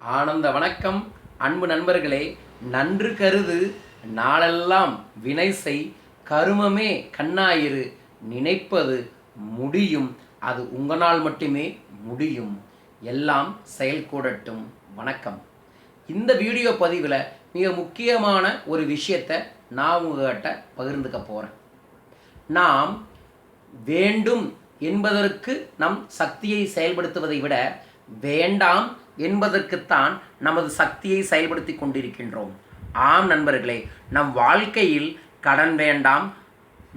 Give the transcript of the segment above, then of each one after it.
ஆனந்த வணக்கம். அன்பு நண்பர்களே நன்று கருது நாளெல்லாம் வினை செய் கருமமே கண்ணாயிரு நினைப்பது முடியும் அது உங்களால் மட்டுமே முடியும். எல்லாம் செயல்கூடட்டும் வணக்கம். இந்த வீடியோ பதிவில் மிக முக்கியமான ஒரு விஷயத்தை நான் உங்ககிட்ட பகிர்ந்துக்க போகிறேன் நாம் வேண்டும் என்பதற்கு நம் சக்தியை செயல்படுத்துவதை விட வேண்டாம் என்பதற்குத்தான் நமது சக்தியை செயல்படுத்தி கொண்டிருக்கின்றோம். ஆம் நண்பர்களே நம் வாழ்க்கையில் கடன் வேண்டாம்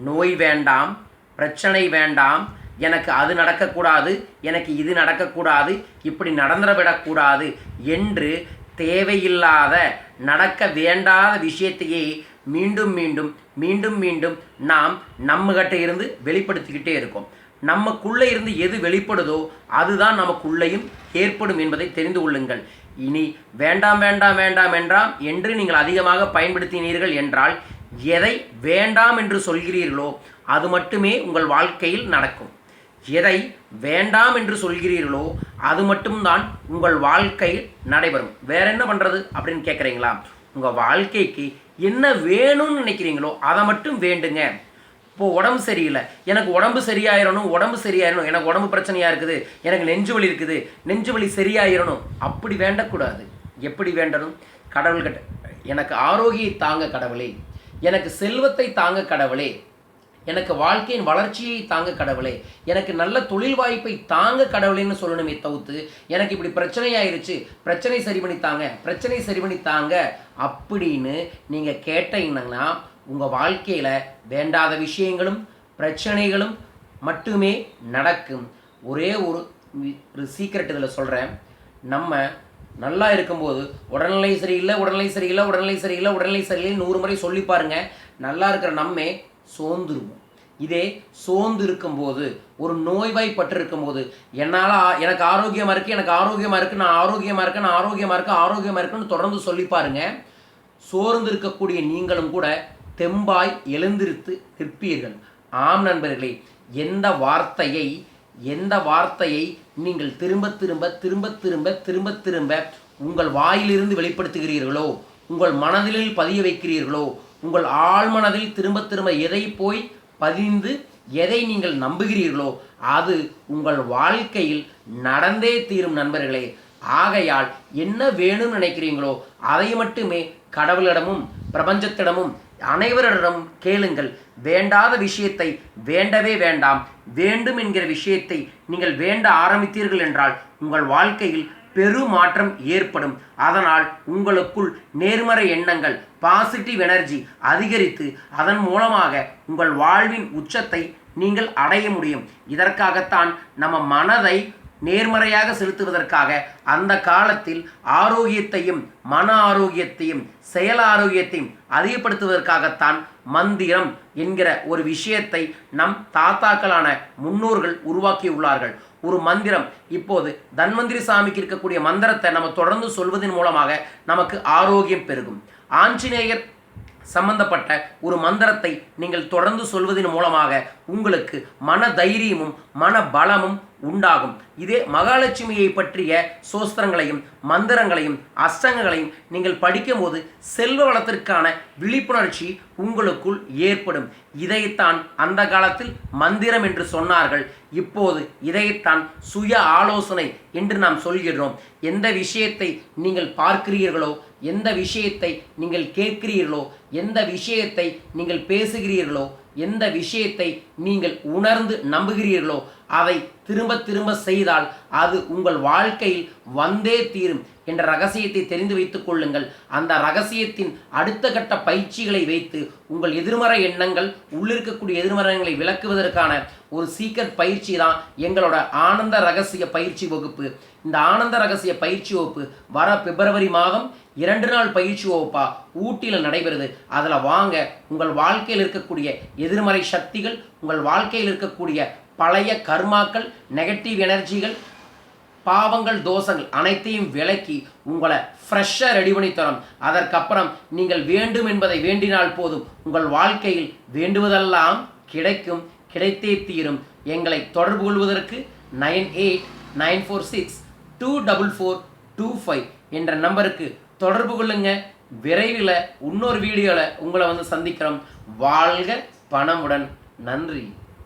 நோய் வேண்டாம் பிரச்சனை வேண்டாம் எனக்கு அது நடக்கக்கூடாது எனக்கு இது நடக்கக்கூடாது இப்படி நடந்துவிடக்கூடாது என்று தேவையில்லாத நடக்க வேண்டாத விஷயத்தையே மீண்டும் மீண்டும் மீண்டும் மீண்டும் நாம் நம்மகிட்ட இருந்து வெளிப்படுத்திக்கிட்டே இருக்கோம். நமக்குள்ளே இருந்து எது வெளிப்படுதோ அதுதான் நமக்குள்ளேயும் ஏற்படும் என்பதை தெரிந்து கொள்ளுங்கள். இனி வேண்டாம் வேண்டாம் வேண்டாம் என்றாம் என்று நீங்கள் அதிகமாக பயன்படுத்தினீர்கள் என்றால் எதை வேண்டாம் என்று சொல்கிறீர்களோ அது மட்டுமே உங்கள் வாழ்க்கையில் நடக்கும். எதை வேண்டாம் என்று சொல்கிறீர்களோ அது மட்டும்தான் உங்கள் வாழ்க்கையில் நடைபெறும். வேற என்ன பண்ணுறது அப்படின்னு கேட்குறீங்களா உங்கள் வாழ்க்கைக்கு என்ன வேணும்னு நினைக்கிறீங்களோ அதை மட்டும் வேண்டுங்க. இப்போது உடம்பு சரியில்லை. எனக்கு உடம்பு சரியாயிரணும் உடம்பு சரியாயிரணும். எனக்கு உடம்பு பிரச்சனையாக இருக்குது. எனக்கு நெஞ்சு வலி இருக்குது. நெஞ்சு வலி சரியாயிரணும். அப்படி வேண்டக்கூடாது. எப்படி வேண்டணும்? கடவுள்கிட்ட எனக்கு ஆரோக்கியை தாங்க கடவுளே. எனக்கு செல்வத்தை தாங்க கடவுளே. எனக்கு வாழ்க்கையின் வளர்ச்சியை தாங்க கடவுளே. எனக்கு நல்ல தொழில் வாய்ப்பை தாங்க கடவுளேன்னு சொல்லணுமே தவிர்த்து எனக்கு இப்படி பிரச்சனையாயிருச்சு. பிரச்சனை சரி பண்ணி தாங்க. பிரச்சனை சரி பண்ணி தாங்க. அப்படின்னு நீங்கள் கேட்டீங்கன்னா உங்கள் வாழ்க்கையில் வேண்டாத விஷயங்களும் பிரச்சனைகளும் மட்டுமே நடக்கும். ஒரே ஒரு ஒரு சீக்ரெட் இதில் சொல்கிறேன் நம்ம நல்லா இருக்கும்போது உடல்நிலை சரியில்லை உடல்நிலை சரியில்லை உடல்நிலை சரியில்லை உடல்நிலை சரியில்லை நூறு முறை சொல்லி பாருங்க. நல்லா இருக்கிற நம்மே சோர்ந்துருவோம். இதே சோர்ந்து இருக்கும்போது ஒரு நோய்வாய்ப்பட்டு இருக்கும்போது என்னால் எனக்கு ஆரோக்கியமாக இருக்குது எனக்கு ஆரோக்கியமாக இருக்குது நான் ஆரோக்கியமாக இருக்கேன் நான் ஆரோக்கியமாக இருக்கேன் ஆரோக்கியமாக இருக்குன்னு தொடர்ந்து சொல்லி பாருங்க. சோர்ந்து இருக்கக்கூடிய நீங்களும் கூட தெம்பாய் எழுந்திருத்து நிற்பீர்கள். ஆம் நண்பர்களே எந்த வார்த்தையை எந்த வார்த்தையை நீங்கள் திரும்ப திரும்ப திரும்ப திரும்ப திரும்ப திரும்ப உங்கள் வாயிலிருந்து வெளிப்படுத்துகிறீர்களோ உங்கள் மனதில் பதிய வைக்கிறீர்களோ உங்கள் ஆழ்மனதில் திரும்ப திரும்ப எதை போய் பதிந்து எதை நீங்கள் நம்புகிறீர்களோ அது உங்கள் வாழ்க்கையில் நடந்தே தீரும் நண்பர்களே. ஆகையால் என்ன வேணும்னு நினைக்கிறீங்களோ அதை மட்டுமே கடவுளிடமும் பிரபஞ்சத்திடமும் அனைவரிடம் கேளுங்கள். வேண்டாத விஷயத்தை வேண்டவே வேண்டாம். வேண்டும் என்கிற விஷயத்தை நீங்கள் வேண்ட ஆரம்பித்தீர்கள் என்றால் உங்கள் வாழ்க்கையில் பெருமாற்றம் ஏற்படும். அதனால் உங்களுக்குள் நேர்மறை எண்ணங்கள் பாசிட்டிவ் எனர்ஜி அதிகரித்து அதன் மூலமாக உங்கள் வாழ்வின் உச்சத்தை நீங்கள் அடைய முடியும். இதற்காகத்தான் நம்ம மனதை நேர்மறையாக செலுத்துவதற்காக அந்த காலத்தில் ஆரோக்கியத்தையும் மன ஆரோக்கியத்தையும் செயல் ஆரோக்கியத்தையும் அதிகப்படுத்துவதற்காகத்தான் மந்திரம் என்கிற ஒரு விஷயத்தை நம் தாத்தாக்களான முன்னோர்கள் உருவாக்கியுள்ளார்கள். ஒரு மந்திரம் இப்போது தன்வந்திரி சாமிக்கு இருக்கக்கூடிய மந்திரத்தை நம்ம தொடர்ந்து சொல்வதன் மூலமாக நமக்கு ஆரோக்கியம் பெருகும். ஆஞ்சநேயர் சம்பந்தப்பட்ட ஒரு மந்திரத்தை நீங்கள் தொடர்ந்து சொல்வதன் மூலமாக உங்களுக்கு மன தைரியமும் மன பலமும் உண்டாகும். இதே மகாலட்சுமியை பற்றிய சோஸ்திரங்களையும் மந்திரங்களையும் அஷ்டங்களையும் நீங்கள் படிக்கும்போது செல்வ வளத்திற்கான விழிப்புணர்ச்சி உங்களுக்குள் ஏற்படும். இதைத்தான் அந்த காலத்தில் மந்திரம் என்று சொன்னார்கள். இப்போது இதைத்தான் சுய ஆலோசனை என்று நாம் சொல்கிறோம் எந்த விஷயத்தை நீங்கள் பார்க்கிறீர்களோ எந்த விஷயத்தை நீங்கள் கேட்கிறீர்களோ எந்த விஷயத்தை நீங்கள் பேசுகிறீர்களோ எந்த விஷயத்தை நீங்கள் உணர்ந்து நம்புகிறீர்களோ அதை திரும்ப திரும்ப செய்தால் அது உங்கள் வாழ்க்கையில் வந்தே தீரும் என்ற ரகசியத்தை தெரிந்து வைத்துக் கொள்ளுங்கள். அந்த ரகசியத்தின் அடுத்த கட்ட பயிற்சிகளை வைத்து உங்கள் எதிர்மறை எண்ணங்கள் உள்ளிருக்கக்கூடிய எதிர்மறைகளை விளக்குவதற்கான ஒரு சீக்கிரட் பயிற்சி தான் எங்களோட ஆனந்த ரகசிய பயிற்சி வகுப்பு. இந்த ஆனந்த ரகசிய பயிற்சி வகுப்பு வர பிப்ரவரி மாதம் இரண்டு நாள் பயிற்சி வகுப்பா ஊட்டியில் நடைபெறுது. அதில் வாங்க உங்கள் வாழ்க்கையில் இருக்கக்கூடிய எதிர்மறை சக்திகள் உங்கள் வாழ்க்கையில் இருக்கக்கூடிய பழைய கர்மாக்கள் நெகட்டிவ் எனர்ஜிகள் பாவங்கள் தோஷங்கள் அனைத்தையும் விலக்கி உங்களை ஃப்ரெஷ்ஷாக ரெடி பண்ணி தரும் அதற்கப்புறம் நீங்கள் வேண்டும் என்பதை வேண்டினால் போதும். உங்கள் வாழ்க்கையில் வேண்டுவதெல்லாம் கிடைக்கும் கிடைத்தே தீரும். எங்களை தொடர்பு கொள்வதற்கு nine eight nine four six two double four two five என்ற நம்பருக்கு தொடர்பு கொள்ளுங்க. விரைவில் இன்னொரு வீடியோவில் உங்களை வந்து சந்திக்கிறோம். வாழ்க பணமுடன் நன்றி.